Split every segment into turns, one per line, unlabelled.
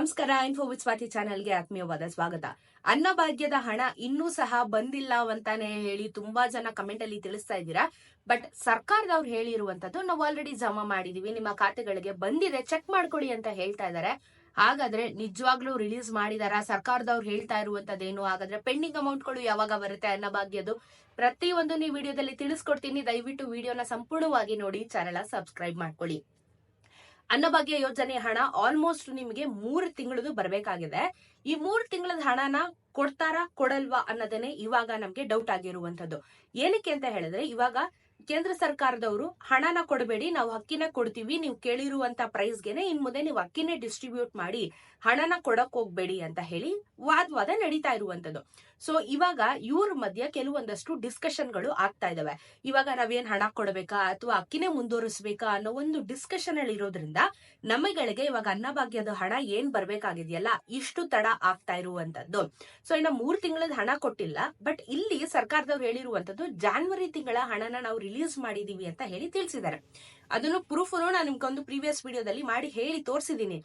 ನಮಸ್ಕಾರ info with Swati ಚಾನೆಲ್ಗೆ ಆತ್ಮೀಯವಾದ ಸ್ವಾಗತ. ಅನ್ನಭಾಗ್ಯದ ಹಣ ಇನ್ನೂ ಸಹ ಬಂದಿಲ್ಲ ಅಂತಾನೆ ಹೇಳಿ ತುಂಬಾ ಜನ ಕಮೆಂಟ್ ಅಲ್ಲಿ ತಿಳಿಸ್ತಾ ಇದ್ದೀರಾ. ಬಟ್ ಸರ್ಕಾರದವ್ರು ಹೇಳಿರುವಂತದ್ದು ನಾವು ಆಲ್ರೆಡಿ ಜಮಾ ಮಾಡಿದೀವಿ. ನಿಮ್ಮ ಖಾತೆಗಳಿಗೆ ಬಂದಿದೆ ಚೆಕ್ ಮಾಡ್ಕೊಳ್ಳಿ ಅಂತ ಹೇಳ್ತಾ ಇದ್ದಾರೆ. ಹಾಗಾದ್ರೆ ನಿಜವಾಗ್ಲೂ ರಿಲೀಸ್ ಮಾಡಿದಾರ? ಸರ್ಕಾರದವ್ರು ಹೇಳ್ತಾ ಇರುವಂತದ್ದೇನು ಹಾಗಾದ್ರೆ ಪೆಂಡಿಂಗ್ ಅಮೌಂಟ್ಗಳು ಯಾವಾಗ ಬರುತ್ತೆ ಅನ್ನಭಾಗ್ಯದು ಪ್ರತಿಯೊಂದು ನೀವು ವಿಡಿಯೋದಲ್ಲಿ ತಿಳಿಸ್ಕೊಡ್ತೀನಿ. ದಯವಿಟ್ಟು ವಿಡಿಯೋನ ಸಂಪೂರ್ಣವಾಗಿ ನೋಡಿ ಚಾನೆಲ್ ಸಬ್ಸ್ಕ್ರೈಬ್ ಮಾಡ್ಕೊಳ್ಳಿ. ಅನ್ನಭಾಗ್ಯ ಯೋಜನೆ ಹಣ ಆಲ್ಮೋಸ್ಟ್ ನಿಮಗೆ ಮೂರು ತಿಂಗಳದು ಬರಬೇಕಾಗಿದೆ. ಈ ಮೂರು ತಿಂಗಳದ ಹಣನ ಕೊಡ್ತಾರಾ, ಕೊಡಲ್ವಾ ಅನ್ನೋದನ್ನೇ ಇವಾಗ ನಮ್ಗೆ ಡೌಟ್ ಆಗಿರುವಂತದ್ದು ಏನಕ್ಕೆ ಅಂತ ಹೇಳಿದ್ರೆ ಇವಾಗ ಕೇಂದ್ರ ಸರ್ಕಾರದವರು ಹಣನ ಕೊಡಬೇಡಿ, ನಾವು ಅಕ್ಕಿನ ಕೊಡ್ತೀವಿ, ನೀವು ಕೇಳಿರುವಂತ ಪ್ರೈಸ್ಗೆನೆ ಇನ್ ಮುಂದೆ ನೀವು ಅಕ್ಕಿನೇ ಡಿಸ್ಟ್ರಿಬ್ಯೂಟ್ ಮಾಡಿ ಹಣನ ಕೊಡಕ್ ಹೋಗ್ಬೇಡಿ ಅಂತ ಹೇಳಿ ವಾದವಾದ ನಡೀತಾ ಇರುವಂತದ್ದು. ಸೊ ಇವಾಗ ಇವ್ರ ಮಧ್ಯ ಕೆಲವೊಂದಷ್ಟು ಡಿಸ್ಕಷನ್ಗಳು ಆಗ್ತಾ ಇದಾವೆ. ಇವಾಗ ನಾವೇನ್ ಹಣ ಕೊಡಬೇಕಾ ಅಥವಾ ಅಕ್ಕಿನೇ ಮುಂದುವರಿಸಬೇಕಾ ಅನ್ನೋ ಒಂದು ಡಿಸ್ಕಷನ್ ಅಲ್ಲಿ ಇರೋದ್ರಿಂದ ನಮಗಳಿಗೆ ಇವಾಗ ಅನ್ನಭಾಗ್ಯದ ಹಣ ಏನ್ ಬರ್ಬೇಕಾಗಿದೆಯಲ್ಲ, ಇಷ್ಟು ತಡ ಆಗ್ತಾ ಇರುವಂತದ್ದು. ಸೊ ಇನ್ನ ಮೂರ್ ತಿಂಗಳದ ಹಣ ಕೊಟ್ಟಿಲ್ಲ ಬಟ್ ಇಲ್ಲಿ ಸರ್ಕಾರದವ್ರು ಹೇಳಿರುವಂತದ್ದು ಜಾನ್ವರಿ ತಿಂಗಳ ಹಣನ ನಾವು ರಿಲೀಸ್ ಮಾಡಿದೀವಿ ಅಂತ ಹೇಳಿ ತಿಳಿಸಿದ್ದಾರೆ. ಅದನ್ನು ಪ್ರೂಫ್ ನಾನು ನಿಮ್ಗೊಂದು ಪ್ರೀವಿಯಸ್ ವಿಡಿಯೋದಲ್ಲಿ ಮಾಡಿ ಹೇಳಿ ತೋರಿಸಿದೀನಿ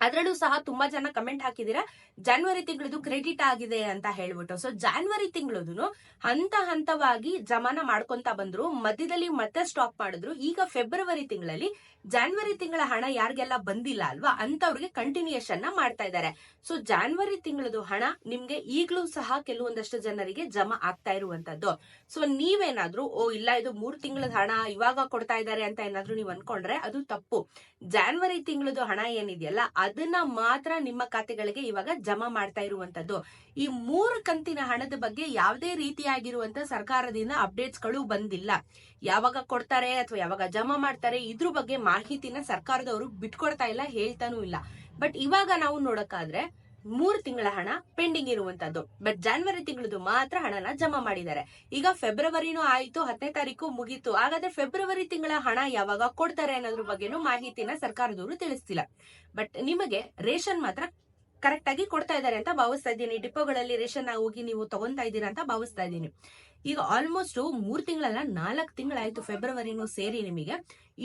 ಅದರಲ್ಲೂ ಸಹ ತುಂಬಾ ಜನ ಕಮೆಂಟ್ ಹಾಕಿದೀರಾ ಜಾನ್ವರಿ ತಿಂಗಳದು ಕ್ರೆಡಿಟ್ ಆಗಿದೆ ಅಂತ ಹೇಳ್ಬಿಟ್ಟು. ಸೊ ಜಾನ್ವರಿ ತಿಂಗಳದು ಹಂತ ಹಂತವಾಗಿ ಜಮಾನ ಮಾಡ್ಕೊಂತ ಬಂದ್ರು, ಮಧ್ಯದಲ್ಲಿ ಮತ್ತೆ ಸ್ಟಾಪ್ ಮಾಡಿದ್ರು. ಈಗ ಫೆಬ್ರವರಿ ತಿಂಗಳಲ್ಲಿ ಜಾನ್ವರಿ ತಿಂಗಳ ಹಣ ಯಾರಿಗೆಲ್ಲ ಬಂದಿಲ್ಲ ಅಲ್ವಾ ಅಂತವ್ರಿಗೆ ಕಂಟಿನ್ಯೂಯೇಷನ್ ಮಾಡ್ತಾ ಇದ್ದಾರೆ. ಸೊ ಜಾನ್ವರಿ ತಿಂಗಳದು ಹಣ ನಿಮ್ಗೆ ಈಗಲೂ ಸಹ ಕೆಲವೊಂದಷ್ಟು ಜನರಿಗೆ ಜಮಾ ಆಗ್ತಾ ಇರುವಂತದ್ದು ಸೊ ನೀವೇನಾದ್ರೂ, ಓ, ಇಲ್ಲ, ಇದು ಮೂರು ತಿಂಗಳದ ಹಣ, ಇವಾಗ ಕೊಡ್ತಾ ಇದ್ದಾರೆ ಅಂತ ಏನಾದ್ರೂ ನೀವು ಅನ್ಕೊಂಡ್ರೆ ಅದು ತಪ್ಪು. ಜಾನ್ವರಿ ತಿಂಗಳದು ಹಣ ಏನಿದೆಯಲ್ಲ ಅದನ್ನ ಮಾತ್ರ ನಿಮ್ಮ ಖಾತೆಗಳಿಗೆ ಇವಾಗ ಜಮಾ ಮಾಡ್ತಾ ಇರುವಂತದ್ದು. ಈ ಮೂರು ಕಂತಿನ ಹಣದ ಬಗ್ಗೆ ಯಾವುದೇ ರೀತಿಯಾಗಿರುವಂತ ಸರ್ಕಾರದಿಂದ ಅಪ್ಡೇಟ್ಸ್ಗಳು ಬಂದಿಲ್ಲ. ಯಾವಾಗ ಕೊಡ್ತಾರೆ ಅಥವಾ ಯಾವಾಗ ಜಮಾ ಮಾಡ್ತಾರೆ, ಇದ್ರ ಬಗ್ಗೆ ಮಾಹಿತಿನ ಸರ್ಕಾರದವರು ಬಿಟ್ಕೊಡ್ತಾ ಇಲ್ಲ, ಹೇಳ್ತಾನೂ ಇಲ್ಲ. ಬಟ್ ಇವಾಗ ನಾವು ನೋಡಕ್ಕಾದ್ರೆ ಮೂರು ತಿಂಗಳ ಹಣ ಪೆಂಡಿಂಗ್ ಇರುವಂತದ್ದು. ಬಟ್ ಜಾನ್ವರಿ ತಿಂಗಳದು ಮಾತ್ರ ಹಣನ ಜಮಾ ಮಾಡಿದ್ದಾರೆ. ಈಗ ಫೆಬ್ರವರಿನೂ ಆಯ್ತು, ಹತ್ತನೇ ತಾರೀಕು ಮುಗೀತು. ಹಾಗಾದ್ರೆ ಫೆಬ್ರವರಿ ತಿಂಗಳ ಹಣ ಯಾವಾಗ ಕೊಡ್ತಾರೆ ಅನ್ನೋದ್ರ ಬಗ್ಗೆನೂ ಮಾಹಿತಿನ ಸರ್ಕಾರದವರು ತಿಳಿಸ್ತಿಲ್ಲ. ಬಟ್ ನಿಮಗೆ ರೇಷನ್ ಮಾತ್ರ ಕರೆಕ್ಟ್ ಆಗಿ ಕೊಡ್ತಾ ಇದ್ದಾರೆ ಅಂತ ಭಾವಿಸ್ತಾ ಇದ್ದೀನಿ. ಡಿಪೋಗಳಲ್ಲಿ ರೇಷನ್ ಹೋಗಿ ನೀವು ತಗೊಂತಾ ಇದ್ದೀರಾ ಅಂತ ಭಾವಿಸ್ತಾ ಇದ್ದೀನಿ. ಈಗ ಆಲ್ಮೋಸ್ಟ್ ಮೂರ್ ತಿಂಗಳಲ್ಲ, ನಾಲ್ಕು ತಿಂಗಳಾಯ್ತು ಫೆಬ್ರವರಿನೂ ಸೇರಿ ನಿಮಗೆ.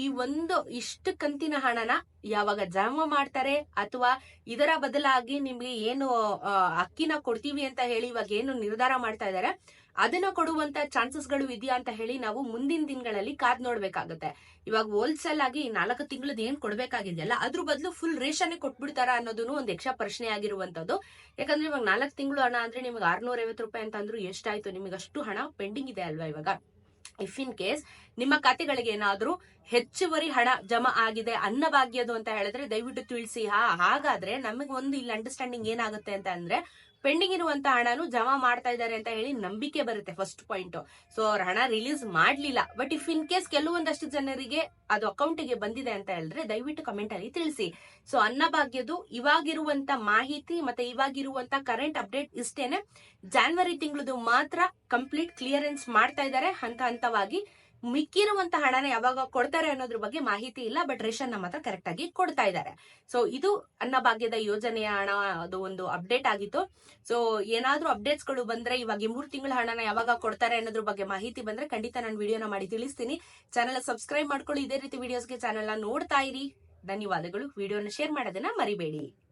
ಈ ಒಂದು ಇಷ್ಟು ಕಂತಿನ ಹಣನ ಯಾವಾಗ ಜಮಾ ಮಾಡ್ತಾರೆ ಅಥವಾ ಇದರ ಬದಲಾಗಿ ನಿಮ್ಗೆ ಏನು ಅಕ್ಕಿನ ಕೊಡ್ತೀವಿ ಅಂತ ಹೇಳಿ ಇವಾಗ ಏನು ನಿರ್ಧಾರ ಮಾಡ್ತಾ ಇದ್ದಾರೆ ಅದನ್ನ ಕೊಡುವಂತ ಚಾನ್ಸಸ್ಗಳು ಇದೆಯಾ ಅಂತ ಹೇಳಿ ನಾವು ಮುಂದಿನ ದಿನಗಳಲ್ಲಿ ಕಾದ್ ನೋಡ್ಬೇಕಾಗುತ್ತೆ. ಇವಾಗ ಹೋಲ್ಸೇಲ್ ಆಗಿ ನಾಲ್ಕು ತಿಂಗಳದ ಏನ್ ಕೊಡ್ಬೇಕಾಗಿದೆಯಲ್ಲ, ಅದ್ರ ಬದಲು ಫುಲ್ ರೇಷನ್ ಕೊಟ್ಬಿಡ್ತಾರ ಅನ್ನೋದನ್ನು ಒಂದು ಯಕ್ಷ ಪ್ರಶ್ನೆ ಆಗಿರುವಂತದ್ದು ಯಾಕಂದ್ರೆ ಇವಾಗ ನಾಲ್ಕು ತಿಂಗಳು ಹಣ ಅಂದ್ರೆ ನಿಮ್ಗೆ ಆರ್ನೂರ ಐವತ್ತು ರೂಪಾಯಿ ಅಂತಂದ್ರು ಎಷ್ಟಾಯ್ತು, ನಿಮಗೆ ಅಷ್ಟು ಹಣ ಪೆಂಡಿಂಗ್ ಇದೆ ಅಲ್ವಾ ಇವಾಗ? ಇಫ್ ಇನ್ ಕೇಸ್ ನಿಮ್ಮ ಖಾತೆಗಳಿಗೆ ಏನಾದ್ರೂ ಹೆಚ್ಚುವರಿ ಹಣ ಜಮಾ ಆಗಿದೆ ಅನ್ನಭಾಗ್ಯದು ಅಂತ ಹೇಳಿದ್ರೆ ದಯವಿಟ್ಟು ತಿಳಿಸಿ, ಹಾ, ಹಾಗಾದ್ರೆ ನಮಗೆ ಒಂದು ಇಲ್ಲಿ ಅಂಡರ್ಸ್ಟ್ಯಾಂಡಿಂಗ್ ಏನಾಗುತ್ತೆ ಅಂತ ಅಂದ್ರೆ ಪೆಂಡಿಂಗ್ ಇರುವಂತ ಹಣನು ಜಮಾ ಮಾಡ್ತಾ ಇದ್ದಾರೆ ಅಂತ ಹೇಳಿ ನಂಬಿಕೆ ಬರುತ್ತೆ ಫಸ್ಟ್ ಪಾಯಿಂಟ್ ಸೊ ಅವ್ರ ಹಣ ರಿಲೀಸ್ ಮಾಡ್ಲಿಲ್ಲ. ಬಟ್ ಇಫ್ ಇನ್ ಕೇಸ್ ಕೆಲವೊಂದಷ್ಟು ಜನರಿಗೆ ಅದು ಅಕೌಂಟಿಗೆ ಬಂದಿದೆ ಅಂತ ಹೇಳಿದ್ರೆ ದಯವಿಟ್ಟು ಕಮೆಂಟ್ ಅಲ್ಲಿ ತಿಳಿಸಿ. ಸೊ ಅನ್ನಭಾಗ್ಯದು ಇವಾಗಿರುವಂತ ಮಾಹಿತಿ ಮತ್ತೆ ಇವಾಗಿರುವಂತ ಕರೆಂಟ್ ಅಪ್ಡೇಟ್ ಇಷ್ಟೇನೆ. ಜಾನ್ವರಿ ತಿಂಗಳದು ಮಾತ್ರ ಕಂಪ್ಲೀಟ್ ಕ್ಲಿಯರೆನ್ಸ್ ಮಾಡ್ತಾ ಇದ್ದಾರೆ. ಹಂತ ಹಂತವಾಗಿ ಮಿಕ್ಕಿರುವಂತ ಹಣನ ಯಾವಾಗ ಕೊಡ್ತಾರೆ ಅನ್ನೋದ್ರ ಬಗ್ಗೆ ಮಾಹಿತಿ ಇಲ್ಲ ಬಟ್ ರೇಷನ್ ಮಾತ್ರ ಕರೆಕ್ಟ್ ಆಗಿ ಕೊಡ್ತಾ ಇದ್ದಾರೆ. ಸೊ ಇದು ಅನ್ನಭಾಗ್ಯದ ಯೋಜನೆಯ ಹಣ, ಅದು ಒಂದು ಅಪ್ಡೇಟ್ ಆಗಿತ್ತು. ಸೊ ಏನಾದ್ರೂ ಅಪ್ಡೇಟ್ಸ್ಗಳು ಬಂದ್ರೆ, ಇವಾಗ ಮೂರು ತಿಂಗಳ ಹಣನ ಯಾವಾಗ ಕೊಡ್ತಾರೆ ಅನ್ನೋದ್ರ ಬಗ್ಗೆ ಮಾಹಿತಿ ಬಂದ್ರೆ ಖಂಡಿತ ನಾನು ವಿಡಿಯೋನ ಮಾಡಿ ತಿಳಿಸ್ತೀನಿ. ಚಾನಲ್ ಸಬ್ಸ್ಕ್ರೈಬ್ ಮಾಡ್ಕೊಳ್ಳಿ, ಇದೇ ರೀತಿ ವಿಡಿಯೋಸ್ಗೆ ಚಾನೆಲ್ ನೋಡ್ತಾ ಇರಿ. ಧನ್ಯವಾದಗಳು. ವಿಡಿಯೋನ ಶೇರ್ ಮಾಡೋದನ್ನ ಮರಿಬೇಡಿ.